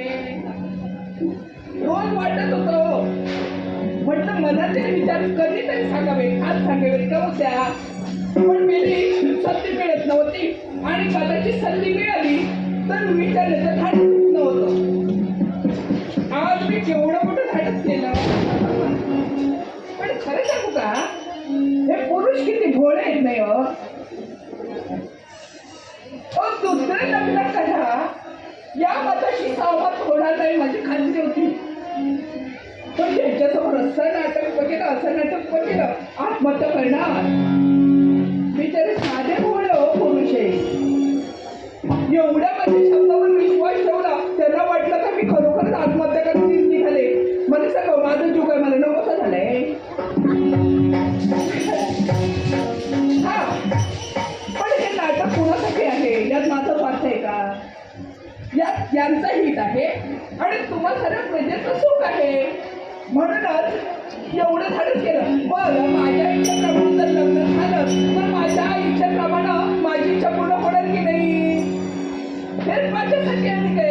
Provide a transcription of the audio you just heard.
गेले रोज वाटत होतो. म्हटलं मनाचे विचार कधीतरी सांगावे आज सांगावे का होत्या पण मिली संधी मिळत नव्हती. आणि कदाचित संधी मिळाली तर विचारण्याचं धाडस नव्हतं आज मी केवढं मोठं झाडच केलं पण खरं सांगू का हे पुरुष किती भोळे आहेत नाही हो? दुसरं लग्न करणार बिचारे साधे भोळे हो पुरुष. एवढ्या माझ्या शब्दावर विश्वास ठेवला त्यांना वाटलं का मी खरोखरच आत्महत्या करून निघाले मला सगळं माझं जीव आहे मला नकोसं झालंय? हा. पण हे नाटक कोणासाठी आहे? यात माझं स्वार्थ आहे का? यात यांचं हित आहे आणि तुम्हा सर्व प्रजेचं सुख आहे. म्हणूनच एवढं झालं केलं. पण माझ्या इच्छेप्रमाणे जर लग्न झालं तर माझ्या माझी इच्छा पूर्ण होणार की नाही? हेच माझ्यासाठी आणि काय